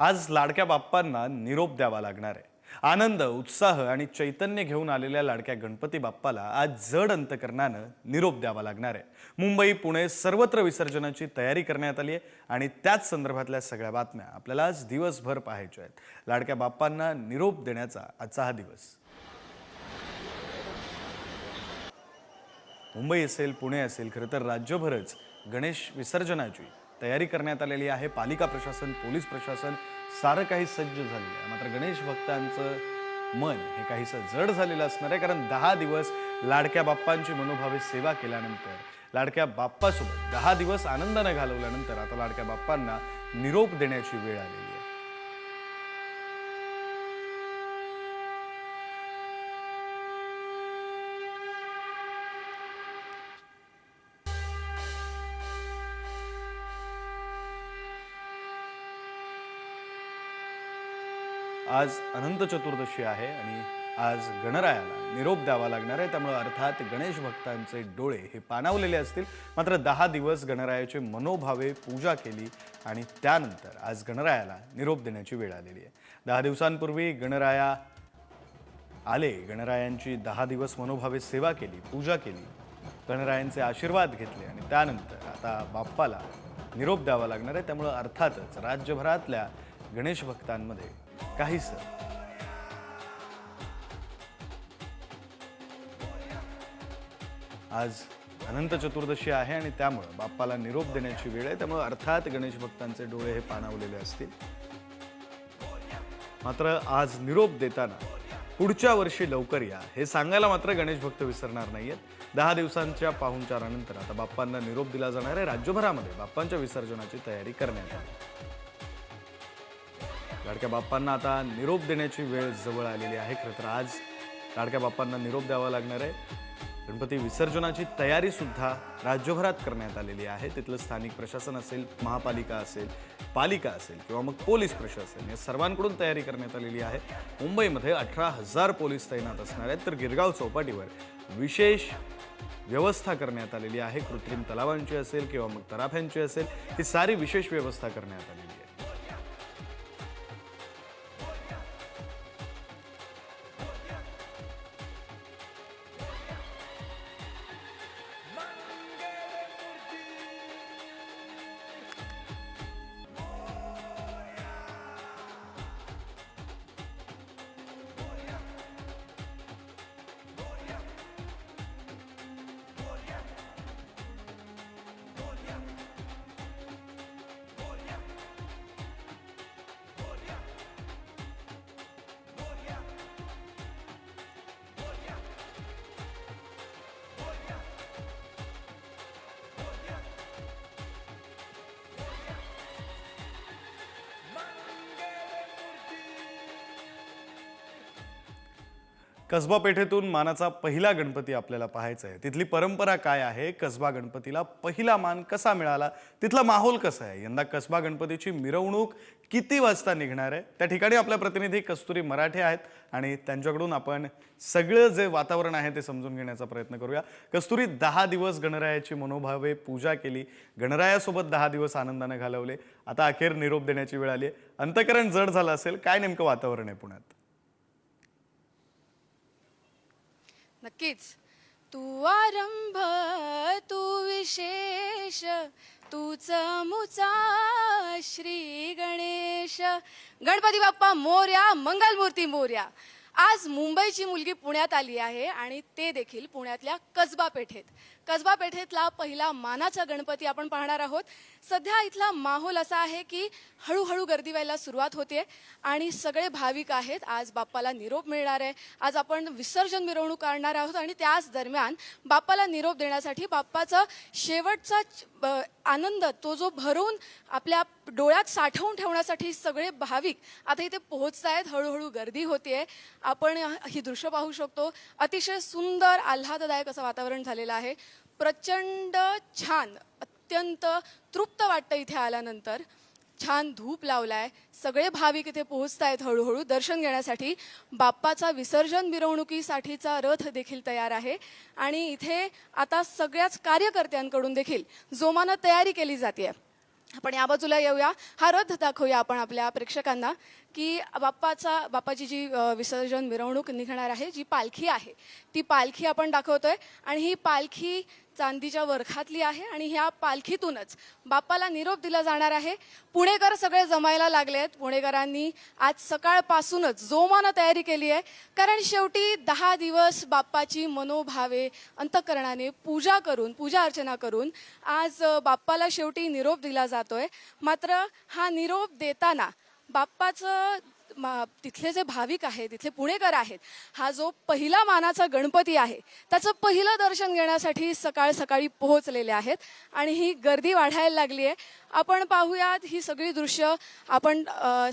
आज लाडक्या बाप्पांना निरोप द्यावा लागणार आहे. आनंद उत्साह आणि चैतन्य घेऊन आलेल्या लाडक्या गणपती बाप्पाला आज जड अंतकरणानं निरोप द्यावा लागणार आहे. मुंबई पुणे सर्वत्र विसर्जनाची तयारी करण्यात आली आहे आणि त्याच संदर्भातल्या सगळ्या बातम्या आपल्याला आज दिवसभर पाहायच्या आहेत. लाडक्या बाप्पांना निरोप देण्याचा आजचा हा दिवस. मुंबई असेल पुणे असेल खरं तर राज्यभरच गणेश विसर्जनाची तयारी करण्यात आलेली आहे. पालिका प्रशासन पोलीस प्रशासन सारं काही सज्ज झालेलं आहे. मात्र गणेश भक्तांचं मन हे काहीसं जड झालेलं असणार आहे. कारण दहा दिवस लाडक्या बाप्पांची मनोभावे सेवा केल्यानंतर लाडक्या बाप्पासोबत दहा दिवस आनंदानं घालवल्यानंतर आता लाडक्या बाप्पांना निरोप देण्याची वेळ आलेली आज अनंत चतुर्दशी आहे आणि आज गणरायाला निरोप द्यावा लागणार आहे. त्यामुळे अर्थात गणेश भक्तांचे डोळे हे पाणावलेले असतील. मात्र दहा दिवस गणरायाचे मनोभावे पूजा केली आणि त्यानंतर आज गणरायाला निरोप देण्याची वेळ आलेली आहे. दहा दिवसांपूर्वी गणराया आले गणरायांची दहा दिवस मनोभावे सेवा केली पूजा केली गणरायांचे आशीर्वाद घेतले आणि त्यानंतर आता बाप्पाला निरोप द्यावा लागणार आहे. त्यामुळं अर्थातच राज्यभरातल्या गणेश भक्तांमध्ये काहीच आज अनंत चतुर्दशी आहे आणि त्यामुळं बाप्पाला निरोप देण्याची वेळ आहे. त्यामुळं अर्थात गणेश भक्तांचे डोळे हे पाणावलेले असतील. मात्र आज निरोप देताना पुढच्या वर्षी लवकर या. हे सांगायला मात्र गणेश भक्त विसरणार नाहीयेत. दहा दिवसांच्या पाहुणचारानंतर आता बाप्पांना निरोप दिला जाणार आहे. राज्यभरामध्ये बाप्पांच्या विसर्जनाची तयारी करण्यात आली. लाडक्या बाप्पांना आता निरोप देण्याची वेळ जवळ आलेली आहे. खरं तर आज लाडक्या बाप्पांना निरोप द्यावा लागणार आहे. गणपती विसर्जनाची तयारी सुद्धा राज्यभरात करण्यात आलेली आहे. तिथलं स्थानिक प्रशासन असेल महापालिका असेल पालिका असेल किंवा मग पोलीस प्रशासन या सर्वांकडून तयारी करण्यात आलेली आहे. मुंबईमध्ये अठरा हजार पोलीस तैनात असणार आहेत. तर गिरगाव चौपाटीवर विशेष व्यवस्था करण्यात आलेली आहे. कृत्रिम तलावांची असेल किंवा मग तराफ्यांची असेल ही सारी विशेष व्यवस्था करण्यात आलेली आहे. कसबा पेठेतून मानाचा पहिला गणपती आपल्याला पाहायचा आहे. तिथली परंपरा काय आहे? कसबा गणपतीला पहिला मान कसा मिळाला? तिथला माहोल कसा आहे? यंदा कसबा गणपतीची मिरवणूक किती वाजता निघणार आहे? त्या ठिकाणी आपल्या प्रतिनिधी कस्तुरी मराठे आहेत आणि त्यांच्याकडून आपण सगळं जे वातावरण आहे ते समजून घेण्याचा प्रयत्न करूया. कस्तुरी दहा दिवस गणरायाची मनोभावे पूजा केली. गणरायासोबत दहा दिवस आनंदाने घालवले. आता अखेर निरोप देण्याची वेळ आली आहे. अंतकरण जड झालं असेल. काय नेमकं वातावरण आहे पुण्यात? नक्कीच. तू आरंभ तू विशेष तूच मुचा श्री गणेश. गणपती बाप्पा मोर्या मंगलमूर्ती मोर्या. आज मुंबईची मुलगी पुण्यात आली आहे आणि ते देखील पुण्यातल्या कसबा पेठेत. कसबा पेठेतला पहिला मानाचा गणपती आपण पाहणार आहोत. सध्या इथला माहोल असा आहे की हळूहळू गर्दी व्हायला सुरुवात होते आणि सगळे भाविक आहेत. आज बाप्पाला निरोप मिळणार आहे. आज आपण विसर्जन मिरवणूक काढणार आहोत आणि त्याच दरम्यान बाप्पाला निरोप देण्यासाठी बाप्पाचा शेवटचा आनंद तो जो भरून आपल्या डोळ्यात साठवून ठेवण्यासाठी सगळे भाविक आता इथे पोहोचत आहेत हळूहळू गर्दी होते आपण ही दृश्य पाहू शकतो. अतिशय सुंदर आल्हाददायक असं वातावरण झालेलं आहे. प्रचंड छान अत्यंत तृप्त वाटतं इथे आल्यानंतर. छान धूप लावलाय. सगळे भाविक इथे पोहोचत आहेत हळूहळू दर्शन घेण्यासाठी. बाप्पाचा विसर्जन मिरवणुकीसाठीचा रथ देखील तयार आहे. आणि इथे आता सगळ्याच कार्यकर्त्यांकडून देखील जोमानं तयारी केली जाते आपण या बाजूला येऊया. हा रथ दाखवूया आपण आपल्या प्रेक्षकांना की बाप्पाचा बाप्पाची जी विसर्जन मिरवणूक निघणार आहे जी पालखी आहे ती पालखी आपण दाखवतोय. आणि ही पालखी चांदीच्या वरखातली आहे आणि ह्या पालखीतूनच बाप्पाला निरोप दिला जाणार आहे. पुणेकर सगळे जमायला लागले आहेत. पुणेकरांनी आज सकाळपासूनच जोमानं तयारी केली आहे. कारण शेवटी दहा दिवस बाप्पाची मनोभावे अंतकरणाने पूजा करून पूजा अर्चना करून आज बाप्पाला शेवटी निरोप दिला जातोय. मात्र हा निरोप देताना बाप्पाचं मा- तिथले जे भाविक आहेत तिथले पुणेकर आहेत हा जो पहिला मानाचा गणपती आहे त्याचं पहिलं दर्शन घेण्यासाठी सकाळ सकाळी पोहोचलेले आहेत आणि ही गर्दी वाढायला लागली आहे. आपण पाहूयात ही सगळी दृश्य आपण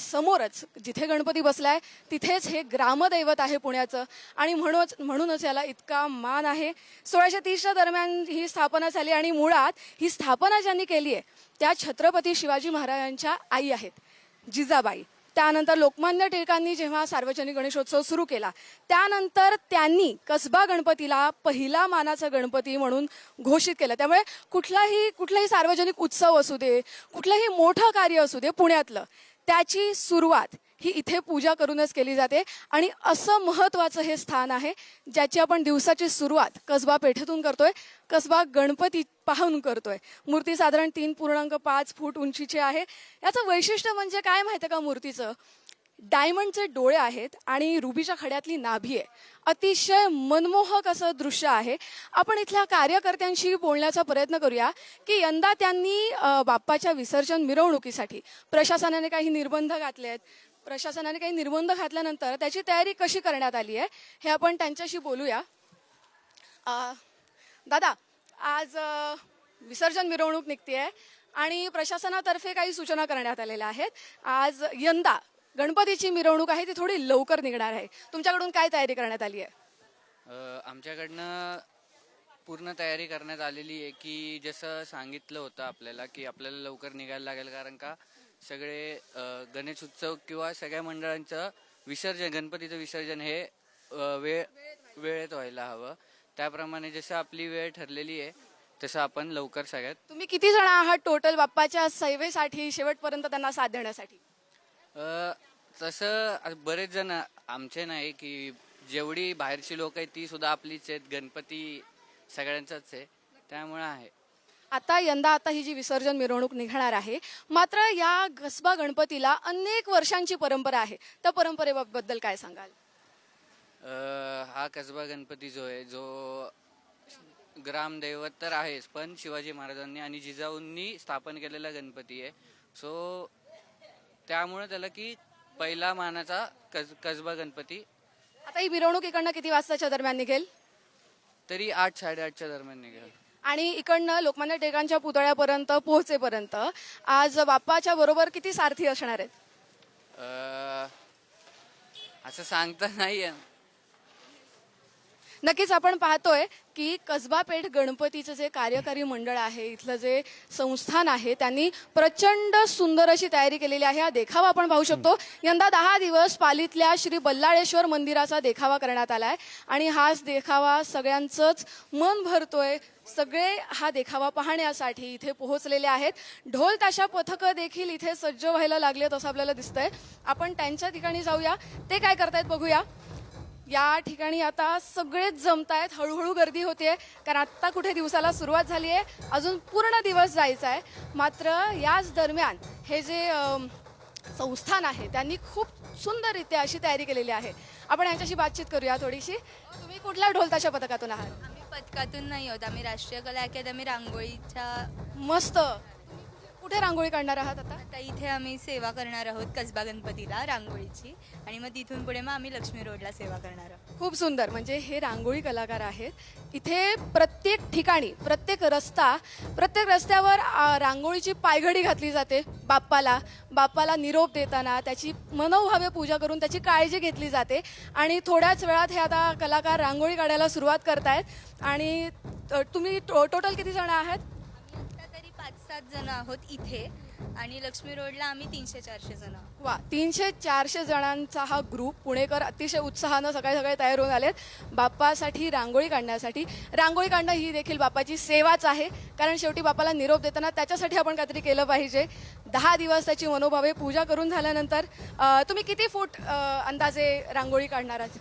समोरच जिथे गणपती बसलाय तिथेच हे ग्रामदैवत आहे पुण्याचं आणि म्हणूनच म्हणूनच याला इतका मान आहे. सोळाशे तीसच्या दरम्यान ही स्थापना झाली आणि मुळात ही स्थापना ज्यांनी केली आहे त्या छत्रपती शिवाजी महाराजांच्या आई आहेत जिजाबाई. त्यानंतर लोकमान्य टिळकांनी जेव्हा सार्वजनिक गणेशोत्सव सुरू केला त्यानंतर त्यांनी कसबा गणपतीला पहिला मानाचा गणपती म्हणून घोषित केलं. त्यामुळे कुठलाही कुठलाही सार्वजनिक उत्सव असू दे कुठलंही मोठं कार्य असू दे पुण्यातलं त्याची सुरुवात ही इथे पूजा करूनच केली जाते. आणि असं महत्त्वाचं हे स्थान आहे ज्याची आपण दिवसाची सुरुवात कसबा पेठेतून करतोय कसबा गणपती पाहून करतोय. मूर्ती साधारण तीन पूर्णांक पाच फूट उंचीची आहे. याचं वैशिष्ट्य म्हणजे काय माहिती का मूर्तीचं? डायमंडचे डोळे आहेत आणि रुबीच्या खड्यातली नाभी आहे. अतिशय मनमोहक असं दृश्य आहे. आपण इथल्या कार्यकर्त्यांशी बोलण्याचा प्रयत्न करूया की यंदा त्यांनी बाप्पाच्या विसर्जन मिरवणुकीसाठी प्रशासनाने काही निर्बंध घातले आहेत प्रशासनाने काही निर्बंध घातल्यानंतर त्याची तयारी कशी करण्यात आली आहे हे आपण त्यांच्याशी बोलूया. दादा आज विसर्जन मिरवणूक निघते आणि प्रशासनातर्फे काही सूचना करण्यात आलेल्या आहेत. आज यंदा गणपतीची मिरवणूक आहे ती थोडी लवकर निघणार आहे. तुमच्याकडून काय तयारी करण्यात आली आहे? आमच्याकडनं पूर्ण तयारी करण्यात आलेली आहे की जसं सांगितलं होतं आपल्याला की आपल्याला लवकर निघायला लागेल कारण का सगळे गणेश उत्सव किंवा सगळ्या मंडळांचं विसर्जन गणपतीचं विसर्जन हे वेळ वेळेत व्हायला हवं. त्याप्रमाणे जसं आपली वेळ ठरलेली आहे तसं आपण लवकर सगळ्यात तुम्ही किती जण आहात टोटल बाप्पाच्या सेवेसाठी शेवटपर्यंत त्यांना साथ देण्यासाठी? अ, तसं बरेच जण आमचे नाही की जेवढी बाहेरची लोक आहेत ती सुद्धा आपलीच आहेत. गणपती सगळ्यांचाच आहे. त्यामुळे आहे. आता यंदा आता ही जी विसर्जन मिरवणूक निघणार आहे मात्र या कसबा गणपतीला अनेक वर्षांची परंपरा आहे. त्या परंपरेबद्दल काय सांगाल? अ, हा कसबा गणपती जो आहे जो ग्रामदैवत तर आहेच पण शिवाजी महाराजांनी आणि जिजाऊंनी स्थापन केलेला गणपती आहे. सो त्यामुळे त्याला की पहिला मानाचा कस कसबा गणपती. आता ही मिरवणूक इकडनं किती वाजताच्या दरम्यान निघेल? तरी आठ साडेआठच्या दरम्यान निघेल. आणि इकडनं लोकमान्य टिळकांच्या पुतळ्यापर्यंत पोहोचेपर्यंत आज बाप्पाच्या बरोबर किती सारथी असणार आहेत? असं सांगता नाही आहे नक्कीच आपण पाहतोय की कसबा पेठ गणपतीचं जे कार्यकारी मंडळ आहे इथलं जे संस्थान आहे त्यांनी प्रचंड सुंदर अशी तयारी केलेली आहे. हा देखावा आपण पाहू शकतो. यंदा दहा दिवस पालीतल्या श्री बल्लाळेश्वर मंदिराचा देखावा करण्यात आलाय. आणि हाच देखावा सगळ्यांचंच मन भरतोय सगळे हा देखावा पाहण्यासाठी इथे पोहोचलेले आहेत. ढोल ताशा पथकं देखील इथे सज्ज व्हायला लागलेत असं आपल्याला दिसतंय. आपण त्यांच्या ठिकाणी जाऊया. ते काय करतायत बघूया. या ठिकाणी आता सगळेच जमतायत. हळूहळू गर्दी होते कारण आत्ता कुठे दिवसाला सुरुवात झाली आहे अजून पूर्ण दिवस जायचा आहे मात्र याच दरम्यान हे जे संस्थान आहे त्यांनी खूप सुंदररित्या अशी तयारी केलेली आहे. आपण यांच्याशी बातचीत करूया थोडीशी. तुम्ही कुठल्या ढोलताशा पथकातून आहात? पथकातून नाही होत. आम्ही राष्ट्रीय कला अकादमी रांगोळीच्या मस्त. कुठे रांगोळी काढणार आहात आता? आता इथे आम्ही सेवा करणार आहोत कसबा गणपतीला रांगोळीची. आणि मग तिथून पुढे मग आम्ही लक्ष्मी रोडला सेवा करणार आहोत. खूप सुंदर. म्हणजे हे रांगोळी कलाकार आहेत. इथे प्रत्येक ठिकाणी प्रत्येक रस्ता प्रत्येक रस्त्यावर आ, रांगोळीची पायघडी घातली जाते. बाप्पाला बाप्पाला निरोप देताना त्याची मनोभावे पूजा करून त्याची काळजी घेतली जाते. आणि थोड्याच वेळात हे आता कलाकार रांगोळी काढायला सुरुवात करतायत. आणि अ, तुम्ही टो टोटल किती जण आहात आम्ही आता तरी पाच सात जण आहोत इथे आणि लक्ष्मी रोडला आम्ही तीनशे चारशे जण आहोत. वा तीनशे चारशे जणांचा हा ग्रुप पुणेकर अतिशय उत्साहानं सकाळी सकाळी तयार होऊन आलेत. बाप्पासाठी रांगोळी काढण्यासाठी. रांगोळी काढणं ही देखील बाप्पाची सेवाच आहे. कारण शेवटी बाप्पाला निरोप देताना त्याच्यासाठी आपण काहीतरी केलं पाहिजे. दहा दिवस त्याची मनोभावे पूजा करून झाल्यानंतर अं, तुम्ही किती फूट अं, अंदाजे रांगोळी काढणार आहात?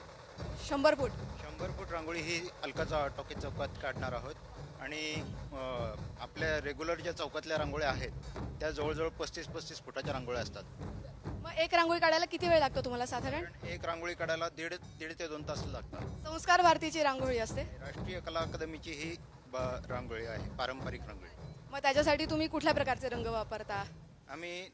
शंभर फूट. शंभर फूट रांगोळी ही अलकाचा टॉकीज चौकात काढणार आहोत. आणि आपल्या रेग्युलर ज्या चौकातल्या रांगोळ्या आहेत त्या जवळजवळ पस्तीस पस्तीस फुटाच्या रांगोळ्या असतात. मग एक रांगोळी काढायला किती वेळ लागतो तुम्हाला साधारण? एक रांगोळी काढायला दीड दीड ते दोन तास लागतात. संस्कार भारतीची रांगोळी असते? राष्ट्रीय कला अकादमीची ही ब- रांगोळी आहे पारंपरिक रांगोळी. मग त्याच्यासाठी तुम्ही कुठल्या प्रकारचे रंग वापरता? आम्ही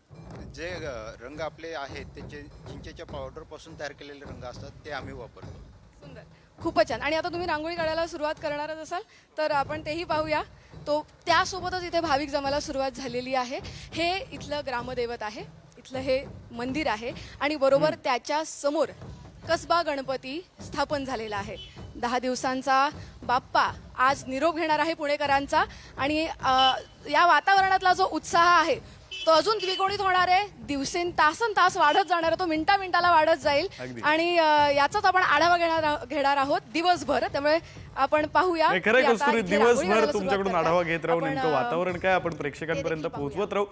जे अ, रंग आपले आहेत त्याचे चिंचेच्या पावडरपासून तयार केलेले रंग असतात ते आम्ही वापरतो. सुंदर. खूपच छान. आणि आता तुम्ही रांगोळी काढायला सुरुवात करणारच असाल तर आपण तेही पाहूया. तो त्यासोबतच इथे भाविक जमायला सुरुवात झालेली आहे. हे इथलं ग्रामदैवत आहे. इथलं हे मंदिर आहे. आणि बरोबर त्याच्यासमोर कसबा गणपती स्थापन झालेला आहे. दहा दिवसांचा बाप्पा आज निरोप घेणार आहे पुणेकरांचा. आणि या वातावरणातला जो उत्साह आहे तो अजून द्विगुणित होणार आहे. दिवसेन तासन तास वाढत जाणार आहे. तो मिनिटा मिनिटाला वाढत जाईल. अगदी. आणि अ, याचाच आपण आढावा घेणार आहो- घेणार आहोत दिवसभर. त्यामुळे आपण पाहूया नाही, खरंय की आता कस्तुरी इथे रांगोळी दिवसभर तुमच्याकडून आढावा. घेत राहू आपण, नेमकं अ, वातावरण काय आपण प्रेक्षकांपर्यंत पोहोचवत राहू.